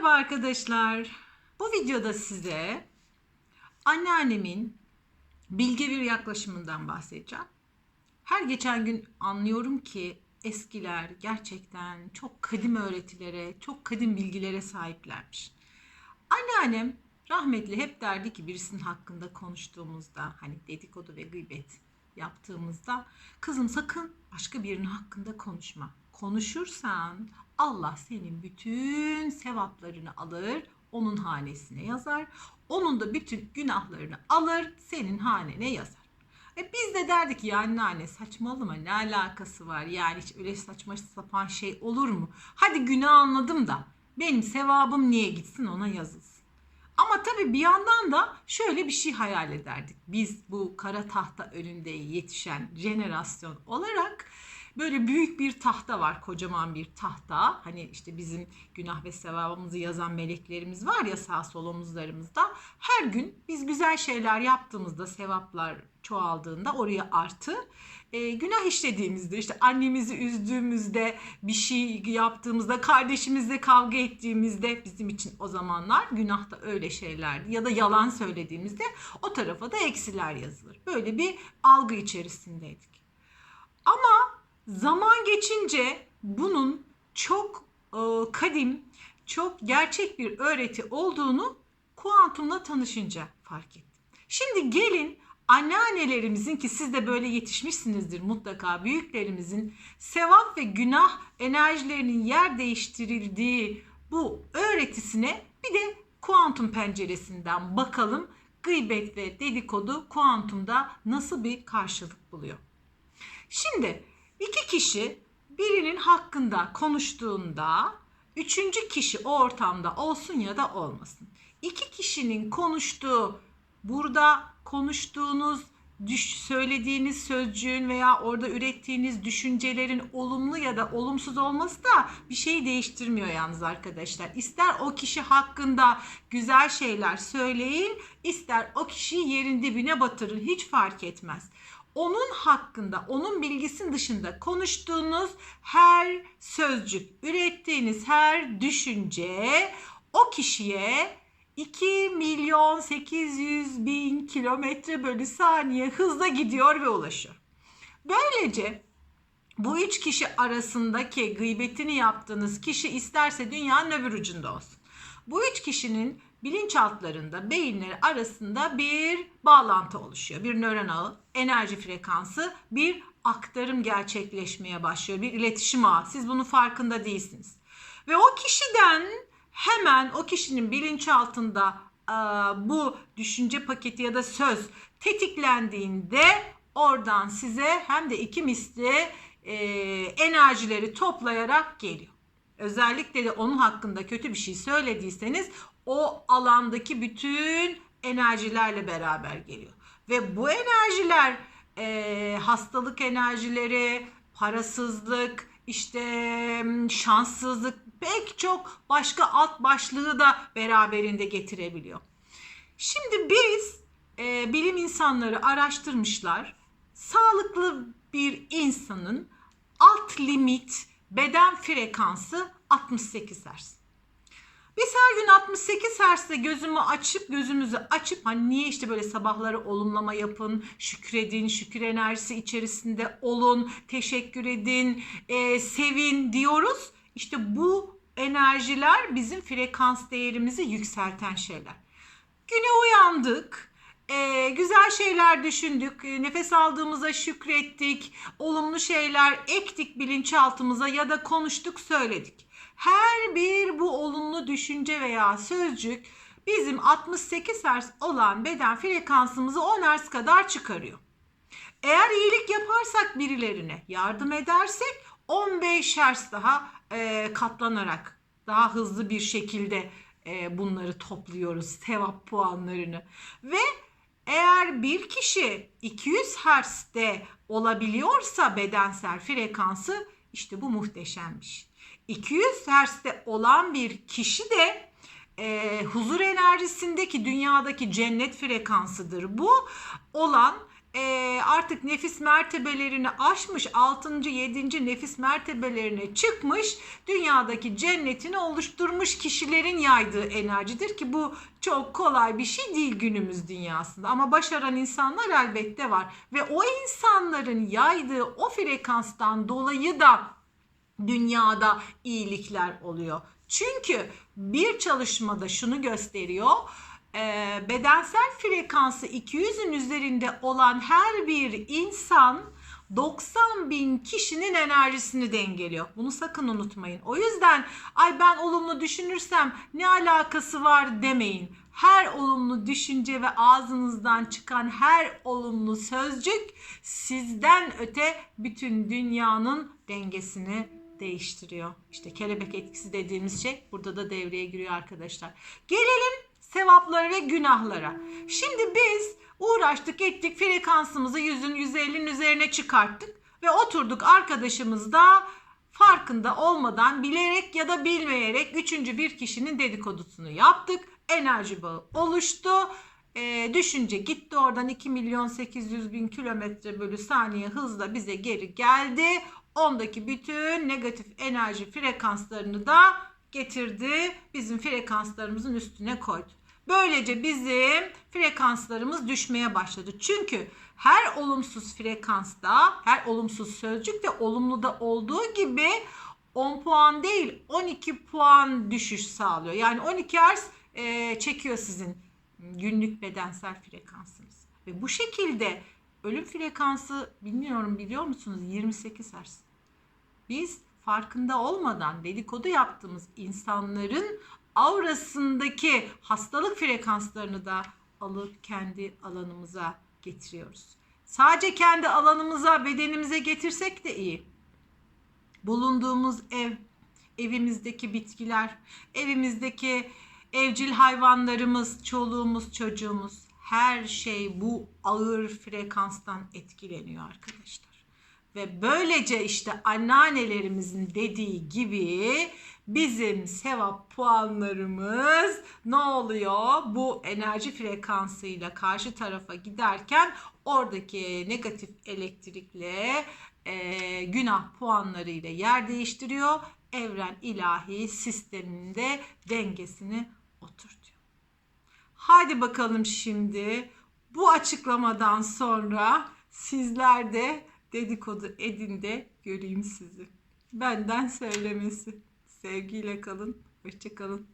Merhaba arkadaşlar. Bu videoda size anneannemin bilge bir yaklaşımından bahsedeceğim. Her geçen gün anlıyorum ki eskiler gerçekten çok kadim öğretilere, çok kadim bilgilere sahiplermiş. Anneannem rahmetli hep derdi ki birisinin hakkında konuştuğumuzda hani dedikodu ve gıybet yaptığımızda kızım sakın başka birinin hakkında konuşma. Konuşursan Allah senin bütün sevaplarını alır, onun hanesine yazar. Onun da bütün günahlarını alır, senin hanene yazar. E biz de derdik ya anneanne saçmalama ne alakası var yani hiç öyle saçma sapan şey olur mu? Hadi günah anladım da benim sevabım niye gitsin ona yazılsın. Ama tabii bir yandan da şöyle bir şey hayal ederdik. Biz bu kara tahta önünde yetişen jenerasyon olarak böyle büyük bir tahta var, kocaman bir tahta. Hani işte bizim günah ve sevabımızı yazan meleklerimiz var ya sağ sol omuzlarımızda. Her gün biz güzel şeyler yaptığımızda, sevaplar çoğaldığında oraya artı, e, günah işlediğimizde, işte annemizi üzdüğümüzde, bir şey yaptığımızda, kardeşimizle kavga ettiğimizde bizim için o zamanlar günah da öyle şeylerdi. Ya da yalan söylediğimizde o tarafa da eksiler yazılır. Böyle bir algı içerisindeydik. Ama zaman geçince bunun çok e, kadim, çok gerçek bir öğreti olduğunu kuantumla tanışınca fark ettim. Şimdi gelin anneannelerimizin ki siz de böyle yetişmişsinizdir mutlaka büyüklerimizin sevap ve günah enerjilerinin yer değiştirildiği bu öğretisine bir de kuantum penceresinden bakalım. Gıybet ve dedikodu kuantumda nasıl bir karşılık buluyor? Şimdi iki kişi birinin hakkında konuştuğunda üçüncü kişi o ortamda olsun ya da olmasın. İki kişinin konuştuğu burada konuştuğunuz düş, söylediğiniz sözcüğün veya orada ürettiğiniz düşüncelerin olumlu ya da olumsuz olması da bir şeyi değiştirmiyor yalnız arkadaşlar. İster o kişi hakkında güzel şeyler söyleyin, ister o kişiyi yerin dibine batırın hiç fark etmez onun hakkında, onun bilgisinin dışında konuştuğunuz her sözcük, ürettiğiniz her düşünce o kişiye 2 milyon 800 bin kilometre bölü saniye hızla gidiyor ve ulaşıyor. Böylece bu üç kişi arasındaki gıybetini yaptığınız kişi isterse dünyanın öbür ucunda olsun. Bu üç kişinin bilinçaltlarında, beyinleri arasında bir bağlantı oluşuyor. Bir nöron ağı, enerji frekansı, bir aktarım gerçekleşmeye başlıyor. Bir iletişim ağı. Siz bunun farkında değilsiniz. Ve o kişiden hemen o kişinin bilinçaltında e, bu düşünce paketi ya da söz tetiklendiğinde oradan size hem de iki misli e, enerjileri toplayarak geliyor. Özellikle de onun hakkında kötü bir şey söylediyseniz o alandaki bütün enerjilerle beraber geliyor. Ve bu enerjiler e, hastalık enerjileri, parasızlık, işte şanssızlık pek çok başka alt başlığı da beraberinde getirebiliyor. Şimdi biz e, bilim insanları araştırmışlar. Sağlıklı bir insanın alt limit beden frekansı 68 Hz. Biz her gün 68 Hz'de gözümü açıp gözümüzü açıp hani niye işte böyle sabahları olumlama yapın, şükredin, şükür enerjisi içerisinde olun, teşekkür edin, e, sevin diyoruz. İşte bu enerjiler bizim frekans değerimizi yükselten şeyler. Güne uyandık, e, güzel şeyler düşündük, e, nefes aldığımıza şükrettik, olumlu şeyler ektik bilinçaltımıza ya da konuştuk, söyledik. Her bir bu olumlu düşünce veya sözcük bizim 68 Hz olan beden frekansımızı 10 Hz kadar çıkarıyor. Eğer iyilik yaparsak birilerine yardım edersek 15 Hz daha e, katlanarak daha hızlı bir şekilde e, bunları topluyoruz sevap puanlarını ve eğer bir kişi 200 Hz'de olabiliyorsa bedensel frekansı işte bu muhteşemmiş. 200 Hz'de olan bir kişi de e, huzur enerjisindeki dünyadaki cennet frekansıdır bu olan artık nefis mertebelerini aşmış 6. 7. nefis mertebelerine çıkmış dünyadaki cennetini oluşturmuş kişilerin yaydığı enerjidir ki bu çok kolay bir şey değil günümüz dünyasında ama başaran insanlar elbette var ve o insanların yaydığı o frekanstan dolayı da dünyada iyilikler oluyor. Çünkü bir çalışmada şunu gösteriyor. E, bedensel frekansı 200'ün üzerinde olan her bir insan 90 bin kişinin enerjisini dengeliyor. Bunu sakın unutmayın. O yüzden ay ben olumlu düşünürsem ne alakası var demeyin. Her olumlu düşünce ve ağzınızdan çıkan her olumlu sözcük sizden öte bütün dünyanın dengesini değiştiriyor. İşte kelebek etkisi dediğimiz şey burada da devreye giriyor arkadaşlar. Gelelim sevaplara ve günahlara. Şimdi biz uğraştık ettik frekansımızı 100'ün 150'nin üzerine çıkarttık ve oturduk arkadaşımızda farkında olmadan bilerek ya da bilmeyerek üçüncü bir kişinin dedikodusunu yaptık. Enerji bağı oluştu. Ee, düşünce gitti oradan 2 milyon 800 bin kilometre bölü saniye hızla bize geri geldi. Ondaki bütün negatif enerji frekanslarını da getirdi. Bizim frekanslarımızın üstüne koydu. Böylece bizim frekanslarımız düşmeye başladı. Çünkü her olumsuz frekansta, her olumsuz sözcük de olumluda olduğu gibi 10 puan değil 12 puan düşüş sağlıyor. Yani 12 Hz e, çekiyor sizin günlük bedensel frekansınız. Ve bu şekilde ölüm frekansı bilmiyorum biliyor musunuz 28 Hz. Biz farkında olmadan dedikodu yaptığımız insanların aurasındaki hastalık frekanslarını da alıp kendi alanımıza getiriyoruz. Sadece kendi alanımıza, bedenimize getirsek de iyi. Bulunduğumuz ev, evimizdeki bitkiler, evimizdeki evcil hayvanlarımız, çoluğumuz, çocuğumuz her şey bu ağır frekanstan etkileniyor arkadaşlar. Ve böylece işte anneannelerimizin dediği gibi bizim sevap puanlarımız ne oluyor? Bu enerji frekansıyla karşı tarafa giderken oradaki negatif elektrikle e, günah puanlarıyla yer değiştiriyor. Evren ilahi sisteminde dengesini oturtuyor. Hadi bakalım şimdi bu açıklamadan sonra sizler de dedikodu edin de göreyim sizi. Benden söylemesi. Sevgiyle kalın. Hoşçakalın.